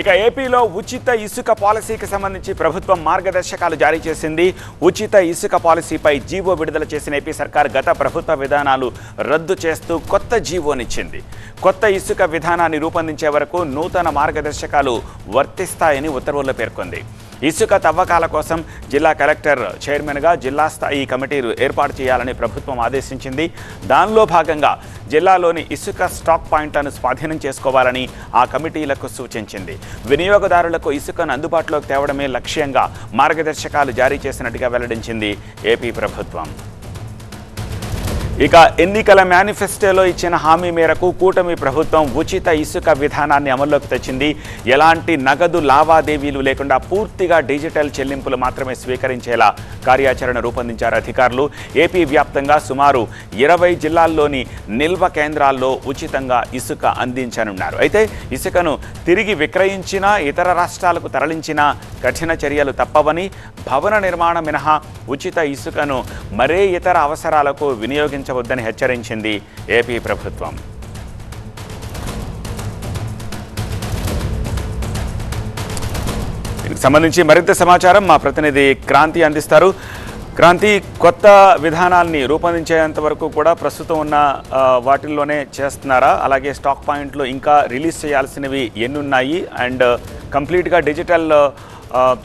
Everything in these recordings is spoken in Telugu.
ఇక ఏపీలో ఉచిత ఇసుక పాలసీకి సంబంధించి ప్రభుత్వం మార్గదర్శకాలు జారీ చేసింది. ఉచిత ఇసుక పాలసీపై జీవో విడుదల చేసిన ఏపీ సర్కార్ గత ప్రభుత్వ విధానాలు రద్దు చేస్తూ కొత్త జీవోనిచ్చింది. కొత్త ఇసుక విధానాన్ని రూపొందించే వరకు నూతన మార్గదర్శకాలు వర్తిస్తాయని ఉత్తర్వుల్లో పేర్కొంది. ఇసుక తవ్వకాల కోసం జిల్లా కలెక్టర్ చైర్మన్గా జిల్లా స్థాయి కమిటీలు ఏర్పాటు చేయాలని ప్రభుత్వం ఆదేశించింది. దానిలో భాగంగా జిల్లాలోని ఇసుక స్టాక్ పాయింట్లను స్వాధీనం చేసుకోవాలని ఆ కమిటీలకు సూచించింది. వినియోగదారులకు ఇసుకను అందుబాటులోకి తేవడమే లక్ష్యంగా మార్గదర్శకాలు జారీ చేసినట్టుగా వెల్లడించింది ఏపీ ప్రభుత్వం. ఇక ఎన్నికల మేనిఫెస్టోలో ఇచ్చిన హామీ మేరకు కూటమి ప్రభుత్వం ఉచిత ఇసుక విధానాన్ని అమల్లోకి తెచ్చింది. ఎలాంటి నగదు లావాదేవీలు లేకుండా పూర్తిగా డిజిటల్ చెల్లింపులు మాత్రమే స్వీకరించేలా కార్యాచరణ రూపొందించారు అధికారులు. ఏపీ వ్యాప్తంగా సుమారు ఇరవై జిల్లాల్లోని నిల్వ కేంద్రాల్లో ఉచితంగా ఇసుక అందించనున్నారు. అయితే ఇసుకను తిరిగి విక్రయించినా ఇతర రాష్ట్రాలకు తరలించినా కఠిన చర్యలు తప్పవని భవన నిర్మాణం మినహా ఉచిత ఇసుకను మరే ఇతర అవసరాలకు వినియోగించవద్దని హెచ్చరించింది ఏపీ ప్రభుత్వం. దీనికి సంబంధించి మరింత సమాచారం మా ప్రతినిధి క్రాంతి అందిస్తారు. క్రాంతి కొత్త విధానాన్ని రూపొందించేంత వరకు కూడా ప్రస్తుతం ఉన్న వాటిల్లోనే చేస్తున్నారా? అలాగే స్టాక్ పాయింట్లు ఇంకా రిలీజ్ చేయాల్సినవి ఎన్ని ఉన్నాయి అండ్ కంప్లీట్గా డిజిటల్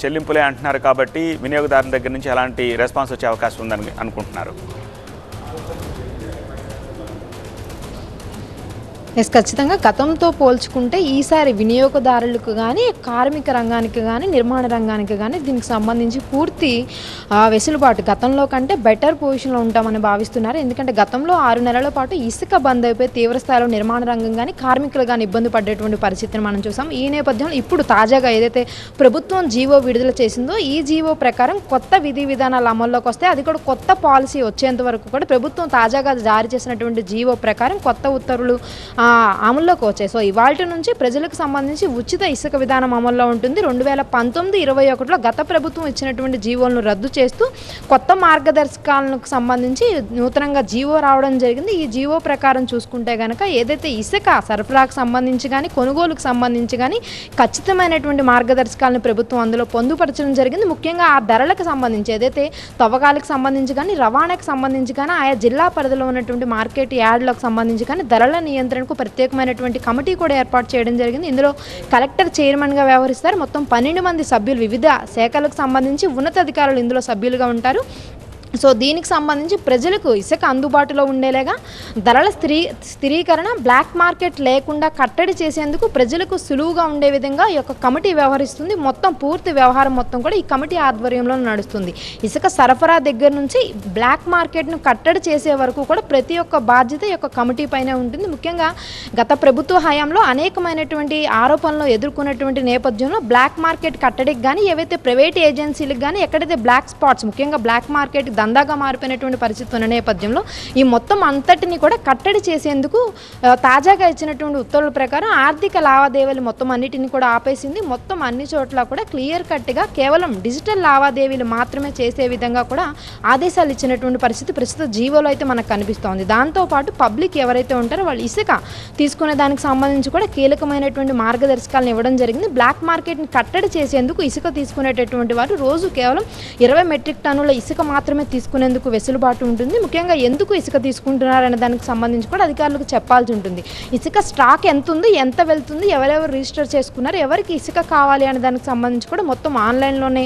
చెల్లింపులే అంటున్నారు కాబట్టి వినియోగదారుని దగ్గర నుంచి ఎలాంటి రెస్పాన్స్ వచ్చే అవకాశం ఉందని అనుకుంటున్నారు. ఎస్ ఖచ్చితంగా గతంతో పోల్చుకుంటే ఈసారి వినియోగదారులకు కానీ కార్మిక రంగానికి కానీ నిర్మాణ రంగానికి కానీ దీనికి సంబంధించి పూర్తి వెసులుబాటు గతంలో కంటే బెటర్ పొజిషన్లో ఉంటామని భావిస్తున్నారు. ఎందుకంటే గతంలో ఆరు నెలల పాటు ఇసుక బంద్ అయిపోయి తీవ్రస్థాయిలో నిర్మాణ రంగం కానీ కార్మికులు కానీ ఇబ్బంది పడేటువంటి పరిస్థితిని మనం చూసాం. ఈ నేపథ్యంలో ఇప్పుడు తాజాగా ఏదైతే ప్రభుత్వం జీవో విడుదల చేసిందో ఈ జీవో ప్రకారం కొత్త విధి విధానాలు అమల్లోకి వస్తే అది కూడా కొత్త పాలసీ వచ్చేంత వరకు కూడా ప్రభుత్వం తాజాగా జారీ చేసినటువంటి జీవో ప్రకారం కొత్త ఉత్తర్వులు అమల్లోకి వచ్చాయి. సో ఇవాళ నుంచి ప్రజలకు సంబంధించి ఉచిత ఇసుక విధానం అమల్లో ఉంటుంది. రెండు వేల పంతొమ్మిది ఇరవై ఒకటిలో గత ప్రభుత్వం ఇచ్చినటువంటి జీవోలను రద్దు చేస్తూ కొత్త మార్గదర్శకాలకు సంబంధించి నూతనంగా జీవో రావడం జరిగింది. ఈ జీవో ప్రకారం చూసుకుంటే కనుక ఏదైతే ఇసుక సరఫరాకు సంబంధించి కానీ కొనుగోలుకు సంబంధించి కానీ ఖచ్చితమైనటువంటి మార్గదర్శకాలను ప్రభుత్వం అందులో పొందుపరచడం జరిగింది. ముఖ్యంగా ఆ ధరలకు సంబంధించి ఏదైతే తవ్వకాలకు సంబంధించి కానీ రవాణాకు సంబంధించి కానీ ఆయా జిల్లా పరిధిలో ఉన్నటువంటి మార్కెట్ యార్డ్లకు సంబంధించి కానీ ధరల నియంత్రణకు ప్రత్యేకమైనటువంటి కమిటీ కూడా ఏర్పాటు చేయడం జరిగింది. ఇందులో కలెక్టర్ చైర్మన్గా వ్యవహరిస్తారు. మొత్తం పన్నెండు మంది సభ్యులు వివిధ శాఖలకు సంబంధించి ఉన్నతాధికారులు ఇందులో సభ్యులుగా ఉంటారు. సో దీనికి సంబంధించి ప్రజలకు ఇసుక అందుబాటులో ఉండేలాగా ధరల స్థిరీ స్థిరీకరణ బ్లాక్ మార్కెట్ లేకుండా కట్టడి చేసేందుకు ప్రజలకు సులువుగా ఉండే విధంగా ఈ యొక్క కమిటీ వ్యవహరిస్తుంది. మొత్తం పూర్తి వ్యవహారం మొత్తం కూడా ఈ కమిటీ ఆధ్వర్యంలో నడుస్తుంది. ఇసుక సరఫరా దగ్గర నుంచి బ్లాక్ మార్కెట్ను కట్టడి చేసే వరకు కూడా ప్రతి ఒక్క బాధ్యత ఈ యొక్క కమిటీ పైన ఉంటుంది. ముఖ్యంగా గత ప్రభుత్వ హయాంలో అనేకమైనటువంటి ఆరోపణలు ఎదుర్కొన్నటువంటి నేపథ్యంలో బ్లాక్ మార్కెట్ కట్టడికి కానీ ఏవైతే ప్రైవేట్ ఏజెన్సీలకు కానీ ఎక్కడైతే బ్లాక్ స్పాట్స్ ముఖ్యంగా బ్లాక్ మార్కెట్ దందాగా మారిపోయినటువంటి పరిస్థితి ఉన్న నేపథ్యంలో ఈ మొత్తం అంతటిని కూడా కట్టడి చేసేందుకు తాజాగా ఇచ్చినటువంటి ఉత్తర్వుల ప్రకారం ఆర్థిక లావాదేవీలు మొత్తం అన్నిటిని కూడా ఆపేసింది. మొత్తం అన్ని చోట్ల కూడా క్లియర్ కట్గా కేవలం డిజిటల్ లావాదేవీలు మాత్రమే చేసే విధంగా కూడా ఆదేశాలు ఇచ్చినటువంటి పరిస్థితి ప్రస్తుత జీవోలో అయితే మనకు కనిపిస్తోంది. దాంతోపాటు పబ్లిక్ ఎవరైతే ఉంటారో వాళ్ళు ఇసుక తీసుకునే దానికి సంబంధించి కూడా కీలకమైనటువంటి మార్గదర్శకాలను ఇవ్వడం జరిగింది. బ్లాక్ మార్కెట్ని కట్టడి చేసేందుకు ఇసుక తీసుకునేటటువంటి వారు రోజు కేవలం ఇరవై మెట్రిక్ టన్నుల ఇసుక మాత్రమే తీసుకునేందుకు వెసులుబాటు ఉంటుంది. ముఖ్యంగా ఎందుకు ఇసుక తీసుకుంటున్నారనే దానికి సంబంధించి కూడా అధికారులకు చెప్పాల్సి ఉంటుంది. ఇసుక స్టాక్ ఎంత ఉంది ఎంత వెళ్తుంది ఎవరెవరు రిజిస్టర్ చేసుకున్నారు ఎవరికి ఇసుక కావాలి అనే దానికి సంబంధించి కూడా మొత్తం ఆన్లైన్లోనే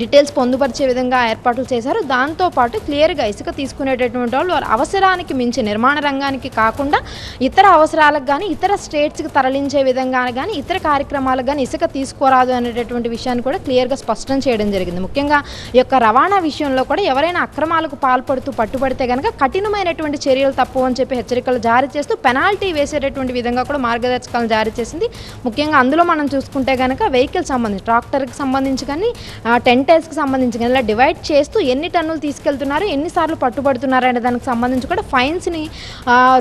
డీటెయిల్స్ పొందుపరిచే విధంగా ఏర్పాట్లు చేశారు. దాంతోపాటు క్లియర్గా ఇసుక తీసుకునేటటువంటి వాళ్ళు వారి అవసరానికి మించి నిర్మాణ రంగానికి కాకుండా ఇతర అవసరాలకు కానీ ఇతర స్టేట్స్కి తరలించే విధంగా కానీ ఇతర కార్యక్రమాలకు కానీ ఇసుక తీసుకోరాదు అనేటటువంటి విషయాన్ని కూడా క్లియర్గా స్పష్టం చేయడం జరిగింది. ముఖ్యంగా ఈ యొక్క రవాణా విషయంలో కూడా ఎవరైనా అక్రమాలకు పాల్పడుతూ పట్టుబడితే కనుక కఠినమైనటువంటి చర్యలు తప్పు అని చెప్పి హెచ్చరికలు జారీ చేస్తూ పెనాల్టీ వేసేటటువంటి విధంగా కూడా మార్గదర్శకాలు జారీ చేసింది. ముఖ్యంగా అందులో మనం చూసుకుంటే కనుక వెహికల్ సంబంధించి ట్రాక్టర్కి సంబంధించి కానీ టెన్ రెంటల్స్కి సంబంధించి ఇలా డివైడ్ చేస్తూ ఎన్ని టన్నులు తీసుకెళ్తున్నారు ఎన్నిసార్లు పట్టుబడుతున్నారు అనే దానికి సంబంధించి కూడా ఫైన్స్ని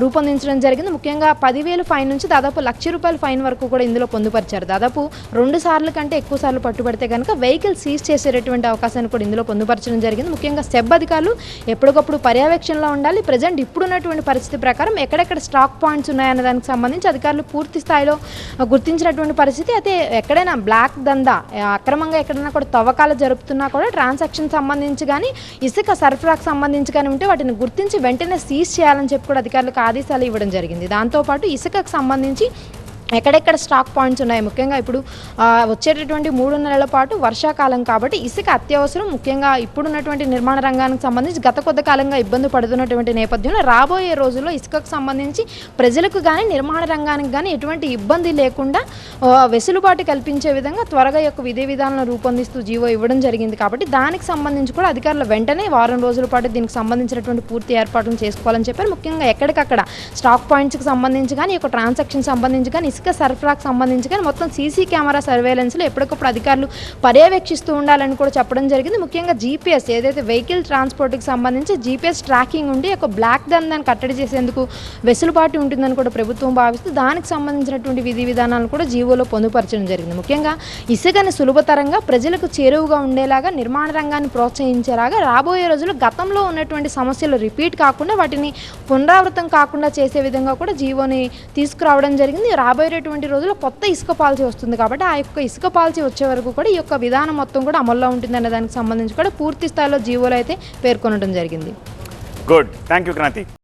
రూపొందించడం జరిగింది. ముఖ్యంగా పదివేలు ఫైన్ నుంచి దాదాపు లక్ష రూపాయల ఫైన్ వరకు కూడా ఇందులో పొందుపరిచారు. దాదాపు రెండు సార్లు కంటే ఎక్కువ సార్లు పట్టుబడితే కనుక వెహికల్ సీజ్ చేసేటటువంటి అవకాశాన్ని కూడా ఇందులో పొందుపరచడం జరిగింది. ముఖ్యంగా సెబ్ అధికారులు ఎప్పటికప్పుడు పర్యవేక్షణలో ఉండాలి. ప్రజెంట్ ఇప్పుడున్నటువంటి పరిస్థితి ప్రకారం ఎక్కడెక్కడ స్టాక్ పాయింట్స్ ఉన్నాయనే దానికి సంబంధించి అధికారులు పూర్తి స్థాయిలో గుర్తించినటువంటి పరిస్థితి. అయితే ఎక్కడైనా బ్లాక్ దందా అక్రమంగా ఎక్కడైనా కూడా తవ్వకాలు జరుపుతున్నా కూడా ట్రాన్సాక్షన్ సంబంధించి కానీ ఇసుక సరఫరాకు సంబంధించి కానీ ఉంటే వాటిని గుర్తించి వెంటనే సీజ్ చేయాలని చెప్పి కూడా అధికారులకు ఆదేశాలు ఇవ్వడం జరిగింది. దాంతోపాటు ఇసుకకు సంబంధించి ఎక్కడెక్కడ స్టాక్ పాయింట్స్ ఉన్నాయి? ముఖ్యంగా ఇప్పుడు వచ్చేటటువంటి మూడు నెలల పాటు వర్షాకాలం కాబట్టి ఇసుక అత్యవసరం. ముఖ్యంగా ఇప్పుడున్నటువంటి నిర్మాణ రంగానికి సంబంధించి గత కొద్ది కాలంగా ఇబ్బంది పడుతున్నటువంటి నేపథ్యంలో రాబోయే రోజుల్లో ఇసుకకు సంబంధించి ప్రజలకు కానీ నిర్మాణ రంగానికి కానీ ఎటువంటి ఇబ్బంది లేకుండా వెసులుబాటు కల్పించే విధంగా త్వరగా యొక్క విధి విధానాలను రూపొందిస్తూ జీవో ఇవ్వడం జరిగింది కాబట్టి దానికి సంబంధించి కూడా అధికారులు వెంటనే వారం రోజుల పాటు దీనికి సంబంధించినటువంటి పూర్తి ఏర్పాట్లను చేసుకోవాలని చెప్పారు. ముఖ్యంగా ఎక్కడికక్కడ స్టాక్ పాయింట్స్కి సంబంధించి కానీ ఈ యొక్క ట్రాన్సాక్షన్ సంబంధించి కానీ ఇసుక సరఫరాకు సంబంధించి కానీ మొత్తం సీసీ కెమెరా సర్వేలెన్స్లో ఎప్పటికప్పుడు అధికారులు పర్యవేక్షిస్తూ ఉండాలని కూడా చెప్పడం జరిగింది. ముఖ్యంగా జీపీఎస్ ఏదైతే వెహికల్ ట్రాన్స్పోర్ట్కి సంబంధించి జీపీఎస్ ట్రాకింగ్ ఉండి ఒక బ్లాక్ దందాన్ని కట్టడి చేసేందుకు వెసులుబాటు ఉంటుందని కూడా ప్రభుత్వం భావిస్తూ దానికి సంబంధించినటువంటి విధి విధానాలను కూడా జీవోలో పొందుపరచడం జరిగింది. ముఖ్యంగా ఇసుకని సులభతరంగా ప్రజలకు చేరువుగా ఉండేలాగా నిర్మాణ రంగాన్ని ప్రోత్సహించేలాగా రాబోయే రోజుల్లో గతంలో ఉన్నటువంటి సమస్యలు రిపీట్ కాకుండా వాటిని పునరావృతం కాకుండా చేసే విధంగా కూడా జీవోని తీసుకురావడం జరిగింది. రాబోయే రాబోయేటటువంటి రోజుల్లో కొత్త ఇసుక పాలసీ వస్తుంది కాబట్టి ఆ యొక్క ఇసుక పాలసీ వచ్చే వరకు కూడా ఈ యొక్క విధానం మొత్తం కూడా అమల్లో ఉంటుంది అనే దానికి సంబంధించి కూడా పూర్తి స్థాయిలో జీవోలు అయితే పేర్కొనడం జరిగింది. Good thank you Kranti